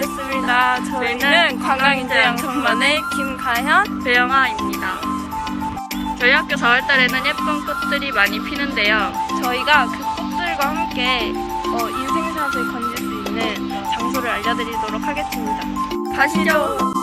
반갑습니다. 저희는 관광인재 양성반의 김가현, 배영아입니다. 저희 학교 4월달에는 예쁜 꽃들이 많이 피는데요. 저희가 그 꽃들과 함께 어, 인생샷을 건질 수 있는 장소를 알려드리도록 하겠습니다. 가시죠!